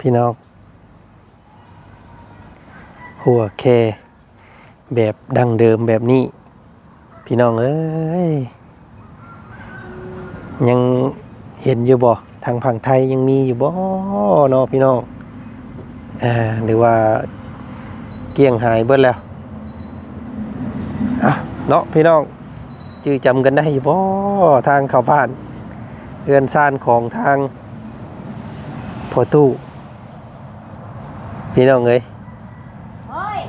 พี่น้อง หัวแคแบบดังเดิมแบบนี้ พี่น้องเอ้ย ยังเห็นอยู่บ่ทางฝั่งไทยยังมีอยู่บ่เนาะพี่น้องอ่าหรือว่าเกลี้ยงหายเบิดแล้วอะเนาะพี่น้องจื้อจำกันได้อยู่บ่ทางเข้าบ้านเรือนซ่านของทางพอตู้ พี่น้องเอ้ยเฮ้ย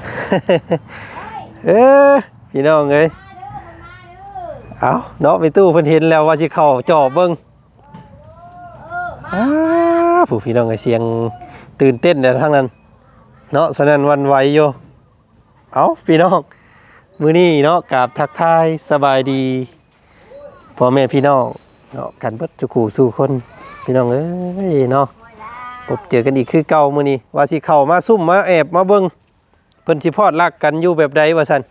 เออพี่น้องเอ้ยมาเด้อมันมาเด้อเอาเนาะไปตู้เพิ่นเห็นแล้วว่าสิเข้าจอบเบิ่งเออมาอ้าผู้พี่น้องเอ้ยเสียงตื่นเต้นแต่ทั้งนั้น เนาะสนั่นหวันไหวอยู่เอาพี่น้องมื้อนี้เนาะกราบทักทายสบายดีพ่อแม่พี่น้องเนาะกันเบิดจุกูสู่คน พี่น้องเอ้ยเนาะหมดละ พบเจอกันอีกคือเก่ามื้อนี้ว่าสิเข้ามาซุ่มมาแอบมาเบิ่งเพิ่นสิพอดรักกันอยู่แบบใดว่าซั่น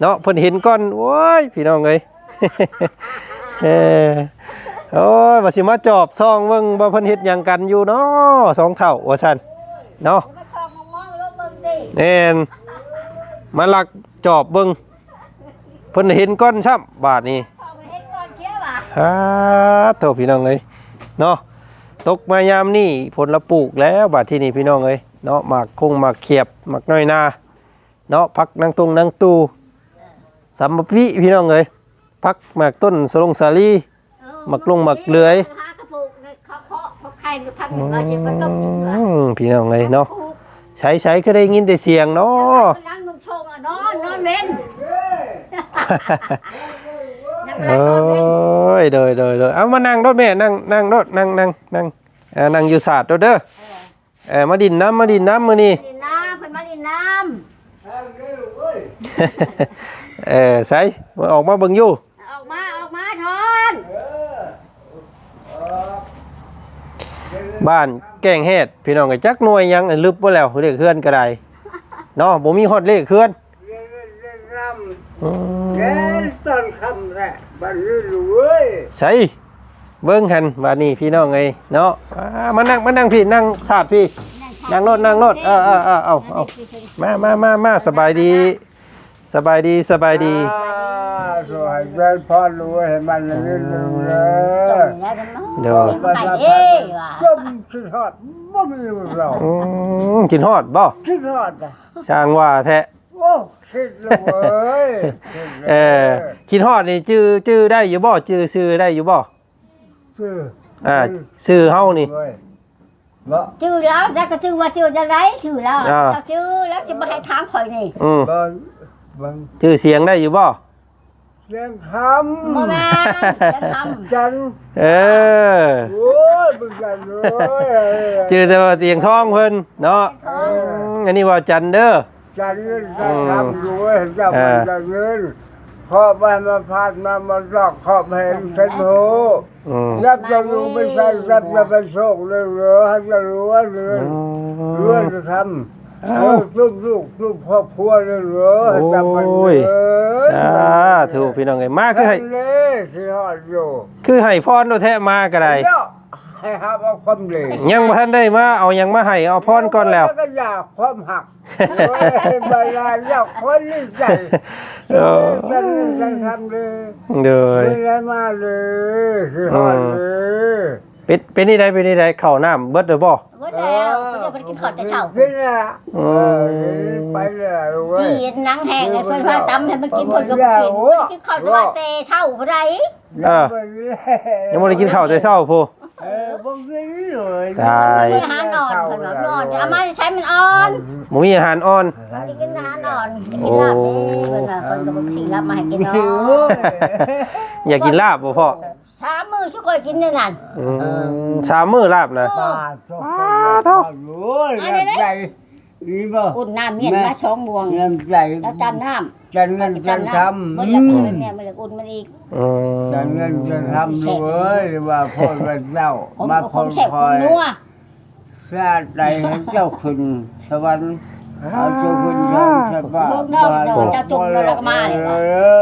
เนาะเพิ่นเห็นก่อนโอ้ยพี่น้องเอ้ยเออโอ้ยว่าสิมาจอบซ่องเบิ่งว่าเพิ่นเฮ็ดหยังกันอยู่เนาะสองเท่าว่าซั่นเนาะมาชองมองมองลงเบิ่งดิแน่นมาลักจอบเบิ่งเพิ่นเห็นก้อนซ้ำบาดนี้ชองไปเฮ็ดก่อนเที่ยวอะฮ่าโตพี่น้องเอ้ยเนาะ ตกมายามนี่ผลละปลูกแล้วบาดที่นี่พี่น้องเอ้ยเนาะหมากคงหมากเขียบหมากน้อยนาเนาะพักนางตุงนางตูสัมปวิพี่น้องเอ้ยพักหมากต้นสลงสาลีเออหมักลงหมักเลื้อยหากระปุกเนี่ยเขาเคาะเขาใครทั้งหมดว่าสิมันก็กินเหรออืมพี่น้องเอ้ยเนาะถูกใช้ใช้ก็ได้ยินแต่เสียงเนาะนั่งมึงชงอะนอนนอนเว้นนั่ง โอนั่งนอนเว้น้ยโดยโดยโดยเอามานั่งรถแม่นั่งนั่งรถนั่งนั่งนั่งเอ่อนั่งอยู่ศาสตร์รถเด้อเออมาดินน้ำมาดินน้ำมื้อนี้ดินน้ำเพิ่นมาดินน้เออใส่มาออกมาเบิ่งอยู่ำออกมาออกมาทอนบ้านแกล้งเฮ็ดพี่น้องก็จักหน่วยหยังอันลึบบ่แล้วเลขเคลื่อนก็ได้เนาะบ่มีฮอดเลขเคลื่อนเรียนเรียนเรียนรอืำ แกมตอนคำแรกบันนี้รู้เว้ยใส่เบิ่งหันบาดนี้พี่น้องเอ้ยเนาะอ่ามานั่งมานั่งพี่นั่งศาสตร์พี่นั่งรถนั่งรถเออเออเออเอาเอามามามามาสบายดี สบายดีสบายดีอ่าสวยเดินพ่อรู้ให้มันรู้รู้เลยเดี๋ยวไปเอ้ยว่ะก็คิดฮอดบ่มีเราอืมกินฮอดบ่คิดฮอดอะช่างว่าแท้โอ้ คิดเลยเว้ยคิดลยเออกินฮอดนี่ชื่อชื่อได้อยู่บ่ชื่อชื่อได้อยู่บ่ชื่ออ่าชื่อเฮานี่เว้ยบ่ชื่อแล้วแล้วก็ชื่อว่าชื่อจะไรชื่อแล้วอ่าจะชื่อแล้วจะมาให้ถามข่อยนี่อืมบ่บังชื่อเสียงได้อยู่บ่เสียงคโมแมนจะทำจันเออโอ้ยบึงกันเลยชื่อแต่ว่าเตียงทองเพิ่นเนาะอืมอันนี้ว่าจันเด้อ จันเงินจันทำรวยเจ้ามันจะเงินขอบไปมาพาดมามาลอกขอบเห็นฉันโหอืมรับจะรู้ไม่ใช่รับจะไปโชคเลยเหรอให้จะรู้ว่าเรื่องเรื่องจะทำเออลูกลูกลูกครอบครัวเลยเหรอให้จำมันเลยสาธุพี่น้องเอ้ยมาคือให้เลยที่หอดอยู่คือให้พรโดแท้มาก็ได้เดี๋ยว ให้หับเอาความเลยยังบ่ทันได้มาเอาหยังมาให้เอาพรก่อนแล้วก็อยากความหักเว้ยบายาอยากคนนี่ใจเออฉันฉันทำเลยเด้อไม่ได้มาเลยที่หอดเลยเป็นเป็นนี่ได้เป็นนี่ได้เข้าน้ำเบิดเด้อบ่ำเมื่อแล้วเดี๋ยวไปกินข้าวแต่เช้าขึ้นละอืเอมอไปเลยเว้ยจีนนังแห้งไอ้เพื่อนว่าตำให้มันกินผลกับกินกินข้าวแต่ว่าแต่เช้าผู้ใดเออยังบ่ได้กินข้าวแต่เช้าพู เออบ่กินเลยตายไม่หานอนเพิ่นว่านอนเอามาใช้มันอ่อนบ่มีอาหารอ่อนมันจะกินอาหารอ่อนจะกินลาบนี่เพิ่นว่าเพิ่นก็บ่สิรับมาให้กินเนาะอยากกินลาบบ่พ่อสามมื้อชุกอยกินได้นั่นอืมสามมื้อลาบนะปลาสองคนโอ้ยน้ำใจ นี่บ่อุ่นน้ำเมียนมาช่องบวงน้ำใจแล้วจำน้ำจันเงินจันจำทน้ำำเมื่อแล้วเพิ่นเนี่ยมันเลยอุ่นมันอีกอืมจันเงินจันทำด้วยว่าพ่อเป็นเจ้าผมมาผคอมนแช่ผคอมยนัวชาติใดให้เจ้าขึ้นสวรรค์เอาเจ้าขึ้นทางสบายเอ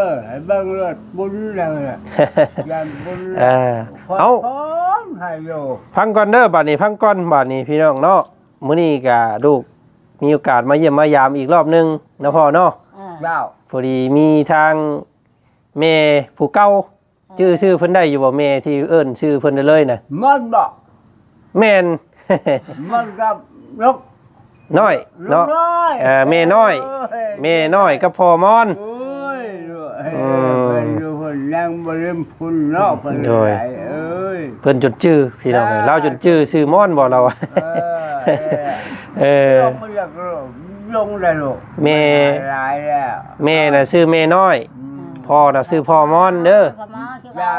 อให้เบิ่งเลือดบุญแล้วล่ะยันบุญเออเอาพร้อมให้อยู่ พังก่อนเด้อบัดนี้พังก่อนบัดนี้พี่น้องเนาะมื้อนี้ก็ลูก มีโอกาสมาเยี่ยมมายามอีกรอบหนึงเนาะพ่อเนาะเออเจ้าพอดีมีทางแม่ผู้เก่าชื่อชื่อเพิ่นได้อยู่บ่แม่ที่เอิ้นชื่อเพิ่นได้เลยน่ะมันบอกแม่น มันกับลูกน้อยลูกเนาะ น้อยเอ่อแม่น้อยแม่น้อยกับพ่อมอน โอ้ยดูให้อืมเป็นดูคนยังบริมพุนเนาะเป็นโดยไรเอ้ย เพิ่นจดชื่อพี่น้องเอ้ยเราจดชื่อชื่อมอนบ่เราอะเออ เออลงมาจากโลกลงได้ลูกแม่ หลายแล้วแม่น่ะชื่อแม่น้อย อืม พ่อน่ะชื่อพ่อมอนเด้อก็มาที่เจ้า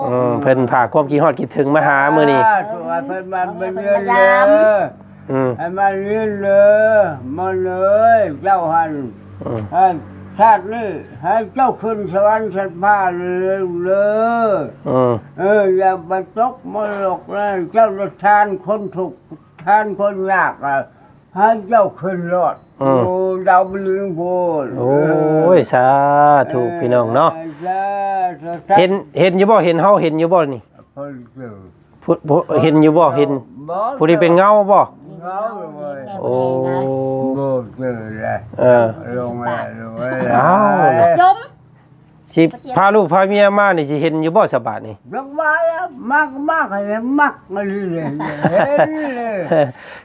เขาอืมเพิ่นพาความคิดฮอดคิดถึงมาหามื้อนี้ตัวเพิ่นมันเป็นเรื่องเลยอืมให้มันเรื่องเลยมันเลยเจ้าหันอืมให้ชาตินี้ให้เจ้าขึ้นสวรรค์ชั้นฟ้าเลยเลยอืม เอออย่าไปตกมรกนะเจ้าจะทานคนถูกข์ ทานคนยากอะให้เจ้าขึ้นรอดโอ้ดาวบลืงโพนโอ้ยสาธุพี่น้องเนาะสาธุสาธุเห็นเห็นอยู่บ่เห็นเฮาเห็นอยู่บ่นี่เพิ่นเจอผู้ผู้เห็นอยู่บ่เห็นบ่ผู้ที่เป็นเงาบ่เงาเลยโอ้บ่เจอเลยเออลงมาลงมาอ้าวจม สิพาลูกพาเมียมานี่สิเห็นอยู่บ่สบายนี่ลงมาแล้วมากมากเลยมักมาเลยเลยเห็นเลย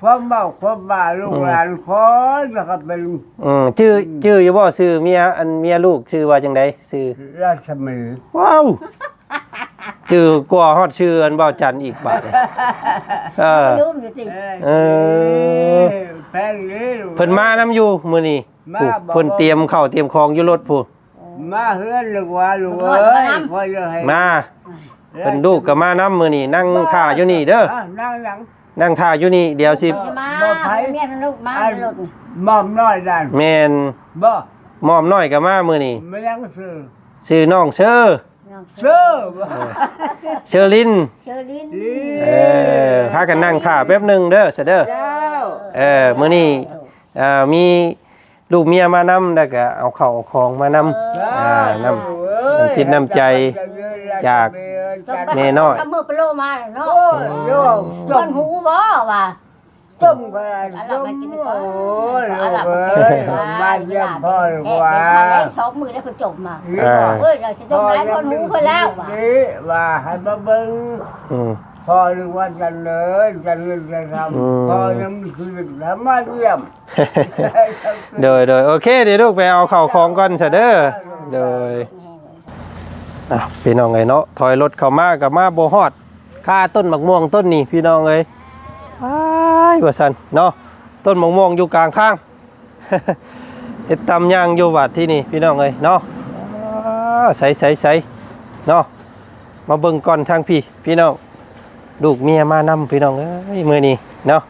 ความเมาความบาลูกหลานคอยแล้วก็เป็นอืมชื่อชื่ออยู่บ่ชื่อเมียอันเมียลูกชื่อว่าจังไดชื่อราชมีว้าวชื่อกว่าฮอดชื่ออันเว้าจันทร์อีกบาดนี่เออลืมอยู่สิเออแพงนี้เพิ่นมานํอยู่มื้อนี้ผู้เพิ่นเตรียมข้าวเตรียมของอยู่รถผู้ มาเฮือนลูกว่าลูกเอ้ยคอยจะให้มาเพิ่นลูกก็มานํมื้อนี้นั่งท่าอยู่นี่เด้ออะนั่งหลังนั่งท่าอยู่นี่เดี๋ยวสิใช่มาเมียมันลูกมาอันลูกมอมน้อยนั่นแม่นบ่มอมน้อยก็มามื้อนี้ไม่ยังซื้อชื่อน้องเชอร์ซื้อบ่เชอรินเชอรินเออพากันนั่งท่าแป๊บหนึงเด้อซะเด้อเจ้าเออมื้อนี้อ่ามี ลูกเมียมานำแล้วก็เอาข้าวเอาของมานำอ่าน้ำน้ำจิตน้ำใจจาก แม่น้อย ทำมือปโลมาเนาะโอ้ยโยมต้ต้นมหูบ่ว่าต้มกันอันต้เรามไปกินโอ้ก่อนยอันเราลูกไปเอ้กินยก่อนมาเยี่ยมพ่อดีกว่าได้สองมือแล้วก็จบมาอ่า เอ้ยเราสิต้องได้คนหูเพิ่นแล้วว่ะนี่ว่าให้มาเบิ่งอืม พ่อหรือว่าจันเลยจันเลยจะทอืมำพ่อยังมีชีวิตแล้วมาเยี่ยม โดยโดยโอเคเดี๋ยวลูกไปเอาข้าของก่อนซะเด้อโดยอะพี่น้องเอ้ยเนาะถอยรถเข้ามากับมาโบฮอดค่าต้นมะม่วงต้นนี้พี่น้องเอ้ยอ้ายว่าซั่นเนาะต้นมะม่วงอยู่กลางทางเฮ็ดตำย่างอยู่วัดที่นี่พี่น้องเอ้ยเนาะอ้าใสๆๆเนาะมาเบิ่งก่อนทางพี่ พี่น้องลูกเมียมานำพี่น้องเอ้ยมื้อนี้เนาะ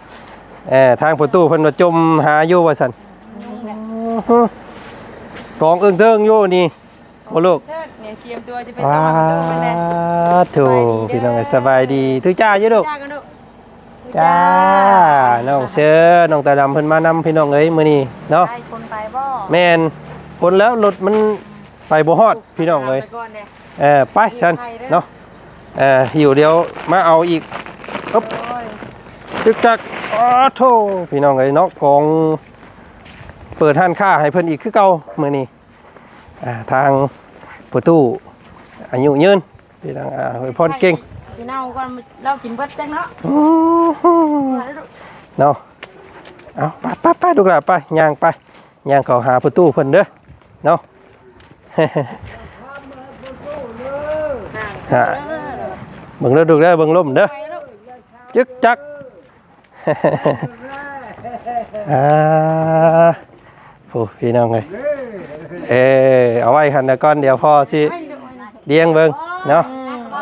เออทางประตูเพิ่นว่าจมหาอยู่ว่าซั่นกองเอิงเทิงอยู่นี่โอ้ลูกเทิดเนี่ยเตรียมตัวจะไปว้าสมัครตัวมันแน่ถูพี่น้องเอ้ยสบายดีทุกจ้าอยู่ลูกจ้ากันลูกจ้า น้องเชื่อน้องตาดำเพิ่นมานำพี่น้องเอ้ยมื้อนี้เนาะไปคนไปบ่แม่นคนแล้วรถมันไปบ่ฮอดพี่น้องเอ้ยไปก่อนเนี่ยเออไปฉันเนาะเออหิวเดี๋ยวมาเอาอีกอ๊บโอ้ย จึกจักอ้อโธ่พี่น้องเอ้ยเนาะกอง เปิดห้านค้าให้เพิ่นอีกคือเก่ามื้อนี้อ่าทางประตูอายุยืนพี่น้องอ่าอวยพรเก่งสิเน่าก่อนเรากินเบิดจังเนาะอื้อหือเนาะเอาไปไปไปดูกละไปย่างไปย่างเขาหาประตูเพิ่นเด้อเนาะ ฮะเบิ่งเด้อดูเด้อเบิ่งลมเด้อ ไปลูกจึกจัก อ่าโอ้พี่น้องเอ้ยเออเอาไว้คันเดี๋ยวก่อนเดี๋ยวพ่อสิไปลูกเลี้ยงเบิ่งเนาะอ๋อ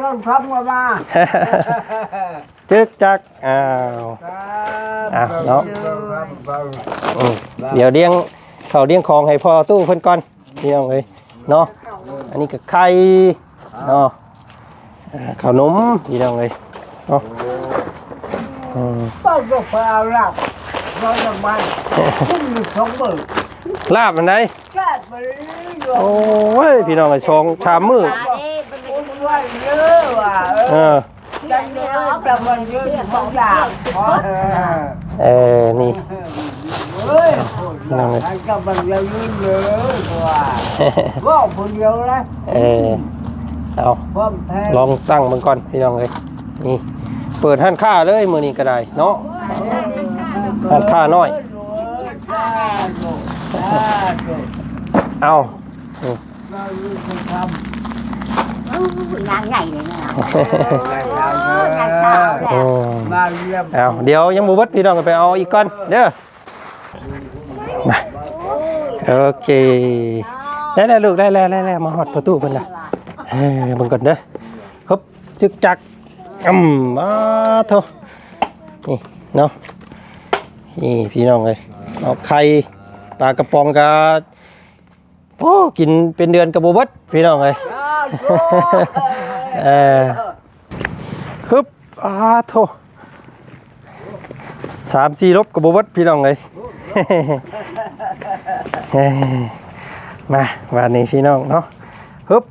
ต้องทำมามาจึกจักอ้าวอะเนาะอืมเดี๋ยวเลี้ยงเขาเลี้ยงของให้พ่อตู้เพิ่นก่อนพี่น้องเอ้ยเนาะอันนี้ก็ไข่เนาะอ่าขนมพี่น้องเอ้ยเนาะอืม ป้าก็ไปเอาลับนอนจากบ้านพุ่งอยู่สองมือลาบอันไหนแก้ไปเลยโยโอ้ยพี่น้องเอ้ยสองชามมือเด้มันไปมกินว่าเยอะว่ะเออจังเลยจะมันเรื่องของอย่างเออเออนี่เฮ้ยกับมันเยอะเลยว่าว่าคนเดียวนะเออเอาลองตั้งมันก่อนพี่น้องเลยนี่ เปิดห้านค้าเลยมือนี้ก็ได้เนาะห้านค้าน้อย เอางานใหญ่เลยนะอืมมาเยี่ยมเอาเดี๋ยวยังบ่เบิดพี่น้องก็ไปเอาอีกก่อนเด้อมาโอเค ได้แล้วลูกได้แล้วได้แล้วมาฮอดประตูเพิ่นล่ะเออเบิ่งก่อนเด้อฮึบจึกจัก อืมมาโทนี่เนาะนี่พี่น้องเอ้ยเอาไข่ปลากระป๋องกะโอ้กินเป็นเดือนกระบ่เบิดพี่น้องเอ้ยเออฮึบอาโทสามสี่ลบกระบวัดพี่น้องเลยเอ้ยมาวันนี้พี่น้องเนาะฮึบ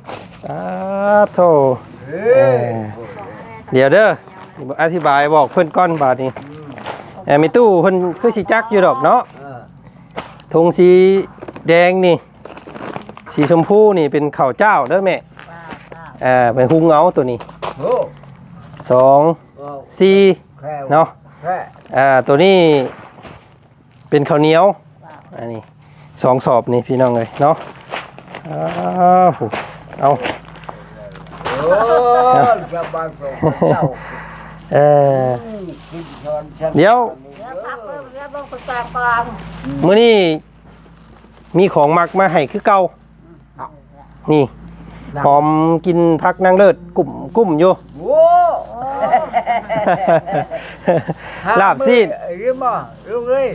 อาโทเออ เดี๋ยวเด้ออธิบายบอกเพื่อนก้อนบาทนี้แออมีตู้เพิ่นคือสีจักอยู่ดอกเนาะธงสีแดงนี่ สีชมพูนี่เป็นข้าวเจ้าเด้อแม่อ่าเป็นหุงเงาตัวนี้โอ้สองสี่แค่เนาะแค่อ่าตัวนี้เป็นข้าวเหนียวอันนี้สองสอบนี่พี่น้องเลยเนาะอ้าวเอาโอ้ จะมาส่งเจ้าเออ กินช้อนฉันเดี๋ยว พักเพิ่มแล้วต้องไปกลางมื้อนี้มีของมักมาให้คือเก่านี่หอมกินพักนางเลิศกลุ่มกลุ่มอยู่ โอ้ลาบซีดเรียกมาลูกเอ้ย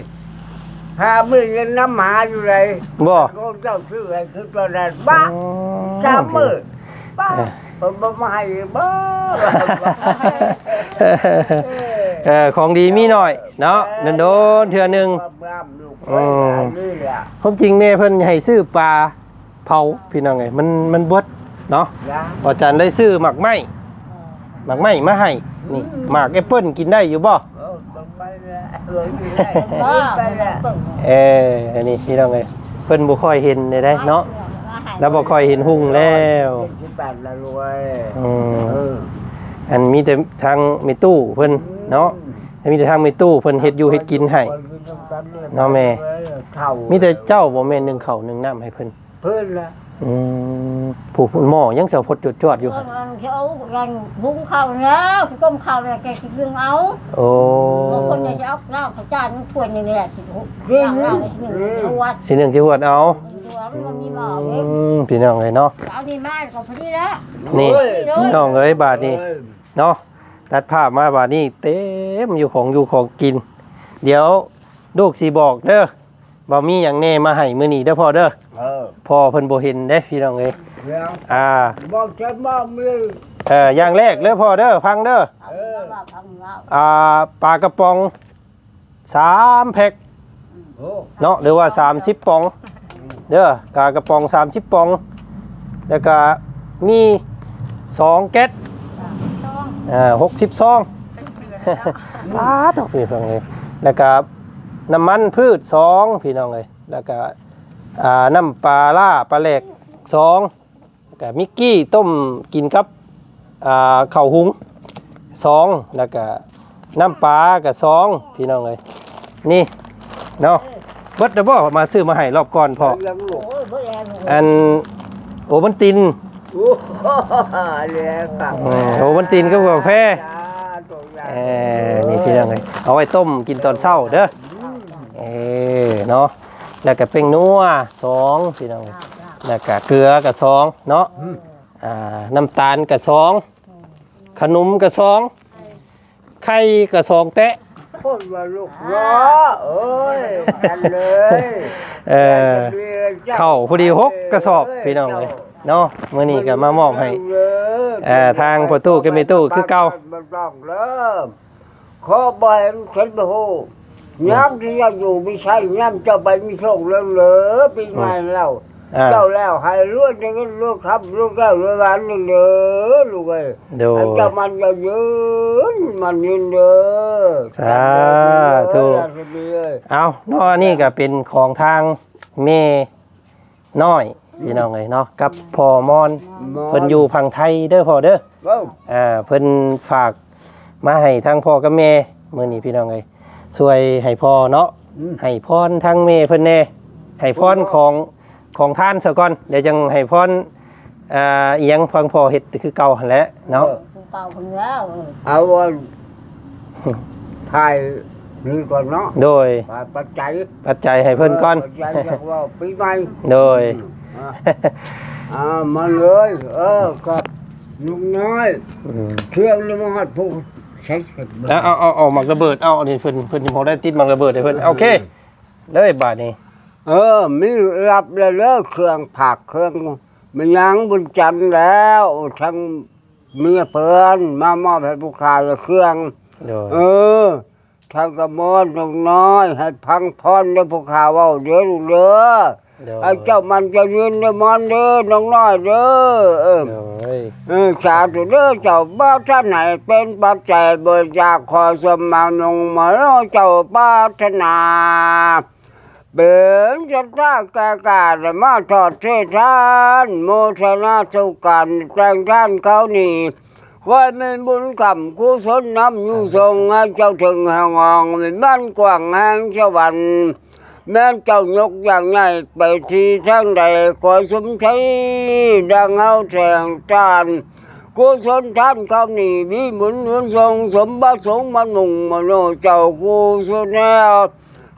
หามือเงินน้ำหมาอยู่เลยบ่ ก็เจ้าซื้ออะไรคือตอนนั้นบ้าสามมือบ้า ผมบ่มาให้บ้าเออของดีมีหน่อย เนาะโดนๆเทื่อหนึงอืมนี่แหละความจริงแม่เพิ่นให้ซื้อปลาเผาพี่น้องไงมันมันเบดเนาะยาพอจันได้ซื้อหมักไหมหมักไหมมาให้นี่หมากแอปเปิ้ลกินได้อยู่บ่เออต้องไปแล้วเออนี่ได้ก็ไปแล้วเปิดเอออันนี้พี่น้องไงเพิ่นบ่ค่อยเห็นได้ได้เนาะ แล้วบ่ค่อยเห็นหุ่งแล้วสิบแปดละรวยอืมเอออันมีแต่ทางมีตู้เพิ่นเนาะแต่มีแต่ทางมีตู้เพิ่นเฮ็ดอยู่เฮ็ดกินให้ เนาะแม่ เท่ามีแต่เจ้าบ่แม่นหนึ่งข้าวหนึ่งน้ำให้เพิ่นเพิ่นละอืมผู้ผู้หม้อยังเสาพดจวดๆอยู่เอหั่นอเขายังบุ้งข้าวแล้วต้มข้าวเนี่ยแกกินเรื่องเอาโอ้บางคนจะเอาเหล้าข้าวจานถ้วยนึงนี่แหละสิเหล้าเหล้าเลยสิหนึ่งวัดสิหนึ่งสิหวดเอา ตัวมันมีหม้ออืเว้ยมพี่น้องเลยเนาะเอาดีมากก็พอดีแล้วนี่โอ้ยพี่น้องเอ้ยบาทนี้เนาะตัดภาพมาบาทนี้เต็มอยู่ของอยู่ของกิน เดี๋ยวลูกสิบอกเด้อบ่มีหยังแน่มาให้มื้อนี้เด้อพ่อเด้อเออพ่อเพิ่นบ่เห็นเด้พี่น้องเอ้ยเดี๋ยวอ่าบอกฉันบอกมือเอ่ออย่างแรกเลยพ่อเด้อฟังเด้อเอาเหล้าทำเหล้าอ่าปลากระป๋องสามแพ็คโอ้เนาะหรือว่า30ปอง เด้อกากระป๋อง 30ปอง แล้วก็มี2แก๊สซองอ่า60ซองป้าดอกพี่น้องเลยแล้วก็น้ำมันพืชสองพี่น้องเลยแล้วก็อ่าน้ำปลาล่าปลาแหลกสองแล้วก็มิกกี้ต้มกินกับอ่าข้าวหุงสองแล้วก็น้ำปลากับสองพี่น้องเลยนี่เนาะ เบิดเดบ่มาซื้อมาให้รอบก่อนพอยังลูกโอ้ยเบื่อแรงอันโอบันติน โอ้เรียกกลับอืมโอบันตินกับกาแฟจ้าตัวใหญ่เออนี่พี่น้องเลยเอาไว้ต้มกินตอนเช้าเด้อเออเนาะแล้วก็เป็นนัวสองพี่น้องเอ้ยแล้วก็เกลือกับสองเนาะอ่าน้ำตาลกับสองขนมกับสองไข่กับสองแตะ พูดว่าลูกรอเอ้ยกันเลยเออเข้าพอดีหกกระสอบพี่น้องเลยเนาะมื้อนี้ก็มามอบให้เอ่อทางประตูก็มีตู้คือเก่ามันต้องเริ่มขอบอยมันเข็นไปโหย้ำที่ยังอยู่ไม่ใช่ย้ำจะไปมีส่งเรื่องเหลือปีใหม่แล้ว อ่า เจ้าแล้วให้รวยจะก็รวยครับรวยแก้วรวยหวานนี่เด้อลูกเอ้ยโดย ให้เจ้ามันจะยืนมันยืนเด้อสาธุ สาธุเด้อเอาเนาะอันนี่ก็เป็นของทางเมน้อยพี่น้องเลยเนาะกับพ่อมอนเพิ่นอยู่พังไทยเด้อพ่อเด้อเอ้าอ่าเพิ่นฝากมาให้ทางพ่อกับแม่มื้อนี้พี่น้องเอ้ยช่วยให้พ่อเนาะอืมให้พรทางแม่เพิ่นแน่ให้พรของ ของท่านซะก่อนเดี๋ยวจังให้พรอ่าอีหยังพังพ่อเฮ็ดคือเก่าหั่นแหละเนาะผู้เก่าคนแล้วเออเอาวันถ่ายนี่ก่อนเนาะโดยถ่ายปัจจัยปัจจัยให้เพิ่นก่อนปัจจัยจากว่าปีใหม่โดยอะอ่ามาเลย เออกับลุงน้อยอืมเครื่องนี่มาหัดผู้ใช้เสร็จหมดเอาเอาเอาเอาหมักระเบิดเอาอันนี้เพิ่นเพิ่นสิบ่ได้ติดหมักระเบิดให้เพิ่นโอเคเลยบาดนี้ เออมีรับแล้วเลิกเครื่องผักเครื่องมันยังบุญจันทร์แล้วทั้งเมียเพิ่นมามอบให้ผู้ขายเครื่อง โดยเออทางกระมอนลุงน้อย ให้พังพรด้วยผู้ข่าวเว่าเด้อลูกเด้อโดยไอ้เจ้ามันจะยืนเด้อมอนเด้อน้องน้อยเด้อเออ โดยเออสาธุเด้อเจ้าบ้าท่านไหนเป็นปัจจัยบริจาคขอสมมานงมาแล้วเจ้าปรารถนา เบนจะท่าแก่กาดมาทอดเททานโมทนาสุกันแต่งท่านเขานี่คอยมีบุญกรรมกุศลน้ำอยู่ทรงให้เจ้าถึงแห่งองมีบ้า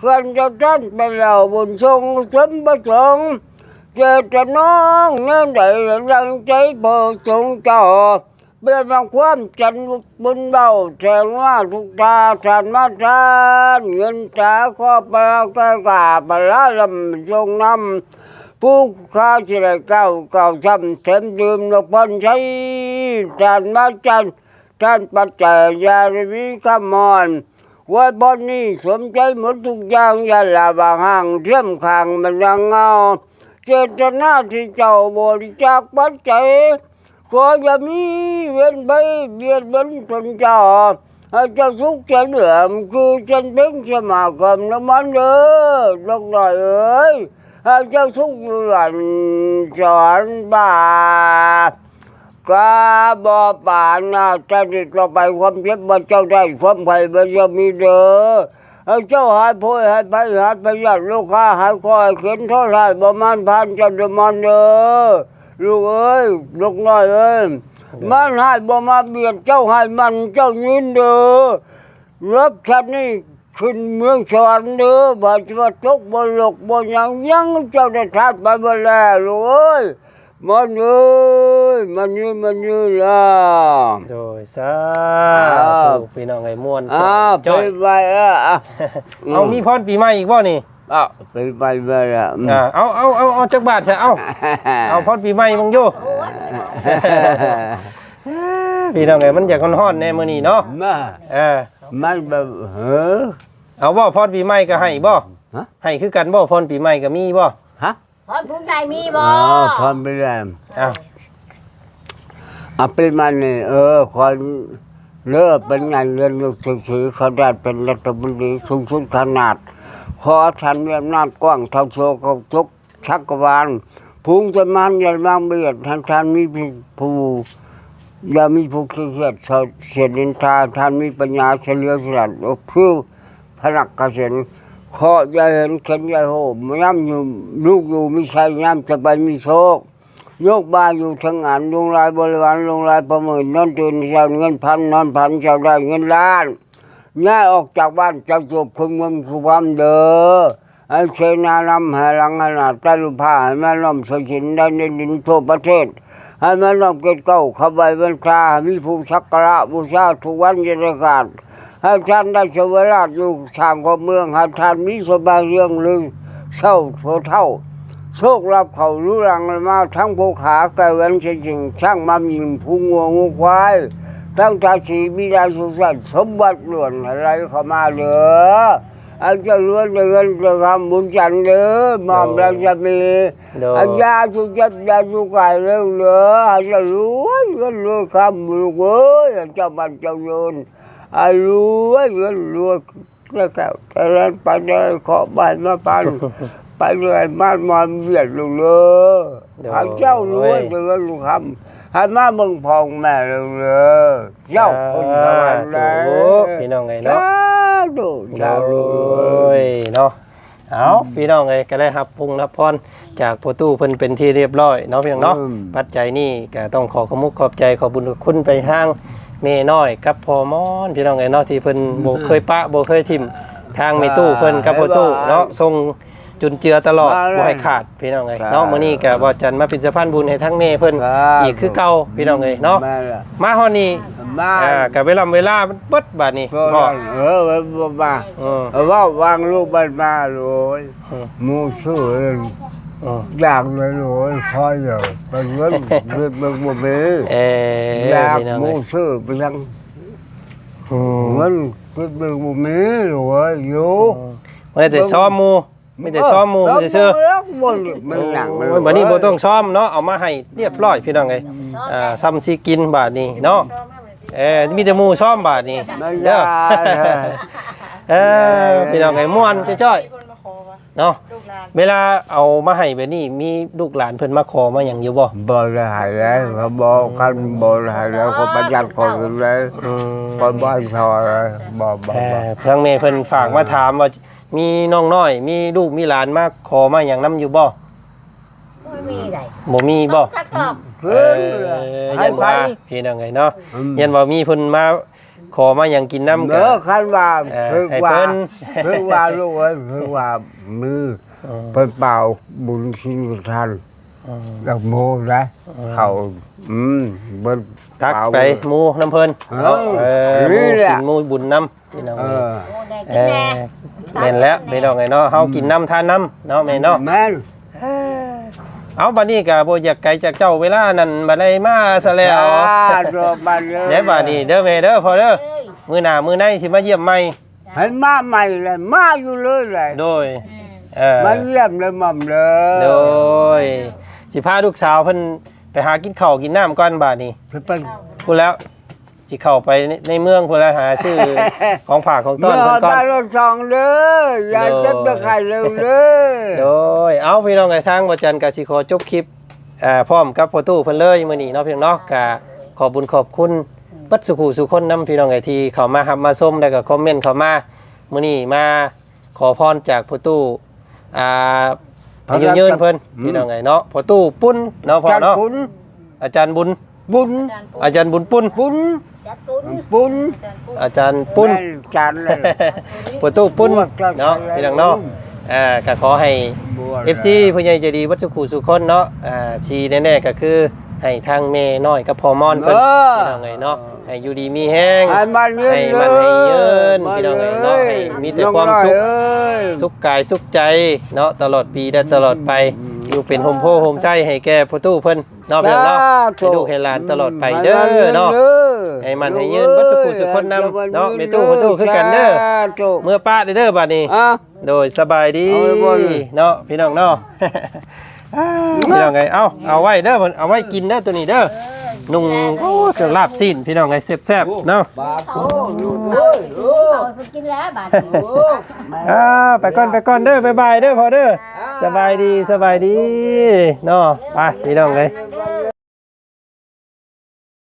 นกว้างแห่งสวรรค์แม่นเจ้ายกอย่างใหญ่ไปที่ทั้งใดขอสมใช้ดังเอาแสงจานกุศลท่านเขานี่มีหมุน เงินทรงสมบัติสงฆ์มันมุงมโนเจ้ากุศลแนวเพื่อนเจ้าท่านไปแล้วบุญทรงสมบัติสงฆ์เจตน้อนนี้สมใจหมดทุกอย่างอย่าละบางห่างเทียมขางมันยังเงาเจตนาที่เจ้าบริจาคปัจจัยขออย่ามีเว้นไปเบียดเบียนตนเจ้าให้เจ้าสุขใจเหลือมคือฉันเป็นสมาคมน้ำมันเด้อลูกหน่อยเอ้ยให้เจ้าสุขอยู่หลันสอนบา ปกาบอป่านาจะติดต่อไปความเจ็บบ่เจ้าได้ความไผ่บ่จะมีเด้อให้เจ้าหายโพยหายไปหายไปญาติลูกค้าหายคอยเข็นเท่าไรบ่มันพันจ้าเดมันเด้อลูกเอ้ยลูกน้อยเอ้ยมันให้บ่มาเบียดเจ้าให้มันเจ้ายืนเด้อรับฉันนี่ขึ้นเมืองสวรรค์เด้อบาดว่าตกบ่หลกบ่ยังยังเจ้าได้ทัดไปบ่แล้วลูกเอ้ย มันเอ้ยมันยืนมันยืนล่ะโดยสาอ่าธุพี่น้องไอ้ม่วนอ่าไปจ้อยไปเอออะเอามีพรปีใหม่อีกบ่นี่อะไปไปไปอะอืมอ่าเอาเอาเอาเอาจักบาทซะเอาเอาพรปีใหม่บังอยู่โอ้ยพี่น้องไอ้มันอยากฮ้อนๆแน่มื้อนี้เนาะมาเออมันแบบเฮ้อเอาบ่พรปีใหม่ก็ให้บ่ฮะให้คือกันบ่พรปีใหม่ก็มีบ่ฮะ พรผู้ใดมีบ่อ๋อพร้อมไปแล้วอ้าวอะเป็นมันนี่เออคนเลิกเป็นงานเรียนลูกศิษย์เขาได้เป็นรัฐมนตรีสูงสุดขนาด ขอทันมีอำนาจกว้างเท่าโชกับทุกชักรวาลภูมิจะมันใหญ่บางเบียดท่านท่านมีผู้อย่ามีผู้เครียดเสียดินทาท่านมีปัญญาเฉลียวฉลาดเพื่อพนักเกษตร ขออย่าเห็นเข็นอย่าโหมย่ำอยู่ลูกอยู่ม่ใช่ย่ำจะไปมีโชคยกบ้านอยู่ทั้งงานลงลายบริวารลงลายประเมินนอนตื่นเช้าเงินพันนอนพันเช้าได้เงินล้านง่ายออกจากบ้านจะจบคนเมืองสุพรรณเด้อไอ้เชนานำให้หลังขนาดใต้ลูกผ้าให้แม่ล้อมสกินได้ในดินทั่วประเทศให้แม่ล้อมเกิดเก้าเข้าใบบรรคามีผู้สักการะบูชาทุกวันเย็นกาศ ให้ท่านได้เสวยราชอยู่ทางของเมืองให้ท่านมีสบายเรื่องลือเศร้าโศเท่าโชครับเขารู้รังมาทั้งภูขาไก่เว้นเชิงชิงช่างมายิงพุงวัวงูควายทั้งตาสีบิดาสุสัตว์สมบัติล้วนอะไรเข้ามาเหลือ anh cho luôn được gần được hầm muốn chẳng nữa mỏm Rồi. ra cho mi โดย anh ra chú chất ra chú cài đâu nữa anh cho luôn gần luôn khăm luôn ơi anh cho bạn cho luôn anh luôn gần luôn cái kẹo cái lên phải đây khó bài mà bàn phải đây mà mà việt luôn nữa Rồi. anh cháu luôn được gần luôn khăm hai má mừng phòng mẹ luôn nữa cháu không อ่า sao ถูก đấy พี่น้องไงเนาะ Chá đủ โ chá อ้ đủ ยเนาะเอาพี่น้องไงก็ได้รับพุงรับพรจากพ่อตู้เพิ่นเป็นที่เรียบร้อยเนาะพี่น้องเนาะอืมปัจจัยนี่ก็ต้องขอขอบมุกขอบใจขอบบุญคุณไปทาง เมน้อยกับพ่อมอนพี่น้องไงเนาะที่เพิ่นบ่เคยปะบ่เคยทิมทางเมตู้เพิ่นกับพ่อตู้เนาะส่งจุนเจือตลอดบ่ให้ขาดพี่น้องไงเนาะมื้อนี้ก็บ่จันมาเป็นสะพานบุญให้ทั้งเมเพิ่นครับอีกคือเก่าพี่น้องเอ้ยเนาะ Mẹ là มาฮอดนี้ Ba อ่ากับเวลาเวลามันเบิดบาดนี้ Thôi พ่อ rồi, ờ, ờ, bà อืม Ở vào vang lúc bên ba rồi Ừ. Mua sữa อืม Đạc rồi rồi, thôi rồi Bên vẫn, bên bên một bế เอ่อ Đạc พี่น้องเอ้ย mua sữa bên răng อืม Vẫn, bên bên một bế rồi, vô บ่ได้แต่ซ้อมหมู่ไม่แต่ซ้อมหมู่ไม่ได้เชื่อ Mình nặng โอ้ยบัดนี้บ่ต้องซ้อมเนาะเอามาให้เรียบร้อยพี่น้องเอ้ยอ่าซ้ำสิกินบาดนี้เนาะเออมีแต่หมู่ซ้อมบาดนี้ Mình เด้อ ra เออพี่น้องเอ้ยม่วนจ้อยมีคนมาขอว่าๆ เนาะลูกหลานเวลาเอามาให้แบบนี้มีลูกหลานเพิ่นมาขอมาหยังอยู่บ่ Bò là hải đấy, có bò khăn bò là hải đấy, có bánh giặt còn cái đấy อืม có bò anh thò đấy, bò bò เอ่ bò อทางแม่เพิ่นฝากมาถามว่ามีน้องน้อย มีลูกมีหลานมาขอมาหยังนํอยู่บ่ไม่มีอะไรบ่มีบ่สักตอบเออยันว่าพี่น้องไงเนาะยันว่ามีเพิ่นมา ขอมาหยังกินน้ำกั Đỡ khăn bà, À, thương thầy bà, Phân. thương bà luôn ấy, thương bà mư, phân bào, bún xin than, đặc mô ra, khẩu, ừ, bên ทัก bào ไป bún. หมู่น้ำเพิ่นเออเนาะเออหนี่มู่แหละ สินหมู่บุญน้ำพี่น้องเอ้ย Ờ, โอ้แน่เอกินแน่อแม่นแล้วพี่น้องไงเนาะเฮากินน้ำทานน้ำเนาะแม่เนาะ men, เอาบัดนี้ก็บ่อยากไกลจากเจ้าเวลานั้นบัดใดมาซะแล้ว à, rồi bà ơi. เด้บัดนี้เด้อแม่เด้อพอเด้อเอ้ยมื้อหน้ามื้อในสิมาเยี่ยมใหม่ Hãy má mày là má vô lưới này, โดยเออ má liêm lên mầm โด rồi. ยสิพาลูกสาวเพิ่นไปหากินข้าวกินน้ำก่อนบาดนี้ Thế phân, พูดแล้ว สิเข้าไปในในเมืองพูดแล้วหาชื่อของฝากของต้อนเพิ่น Rồi ก่อน bà rồi xong đấy, ra Rồi. chất được hai lưu โด đấy. ยเอาพี่น้องไอ้ทางบ่จันก็สิขอจบคลิปอ่าพร้อมกับพ่อตู้เพิ่นเลยมื้อนี้เนาะพี่น้องเนาะก็ขอบบุญขอบคุณเบัดสุขุสุคนนํพี่น้องไอ้ที่เข้ามารับมาชมแล้วก็คอมเมนต์เข้ามามื้อนี้มาขอพรจากพ่อตู้อ่าอายุยืนเพิ่นพี่น้องไอ้เนาะพ่อตู้ปุ้นเนาะพ่อ Chặt เนาะ bún, อาจารย์บุญ bún, อาจารย์ปุ๊บอาจารย์บุญปุ้น bún, จัดตุ้น bún. อาจารย์ปุ๊บอาจารย์ปุ้น Men chặt lên. ปตู้ปุ้นบวกกันเนาะไปพี่น้องเนาะอ่าก็ขอให้ Bùa FC ra. ผู้ใหญ่ใจดีวัดสุขุสุคนเนาะอ่าชีแน่ๆก็คือ ให้ทางเมน้อยกับพ่อมอนเพิ่นเออ พี่น้องไงเนาะให้อยู่ดีมีแห้ง Hai man lên ให้มันให้เยินพี่น้องเอ้ยเนาะให้มีแต่ความสุข สุขกายสุขใจเนาะตลอดปีและตลอดไป อยู่เป็นโฮมโพโฮมไส้ให้แก่พ่อตู้เพิ่นเนาะพี่น้องเนาะให้ลูกให้หลานตลอดไปเด้อเนาะ ให้มันให้ยืนวัดสุขุสุคนนำเนาะมีตู้ตู้คือกันเด้อ เมื่อป้าเด้อบัดนี้ อะ โดยสบายดีเอาไว้บ่เลย เนาะพี่น้องเนาะอ้าว พี่น้องไง เอาเอาไว้เด้อเพิ่นเอาไว้กินเด้อตัวนี้เด้อนุ่งโอ้ยลาบซีนพี่น้องไงแซ่บๆเนาะเขาเขากินแล้วบาดนี้อ่าไปก่อนไปก่อนเด้อบ๊ายบายเด้อพอเด้อสบายดีสบายดีเนาะไปพี่น้องไงบ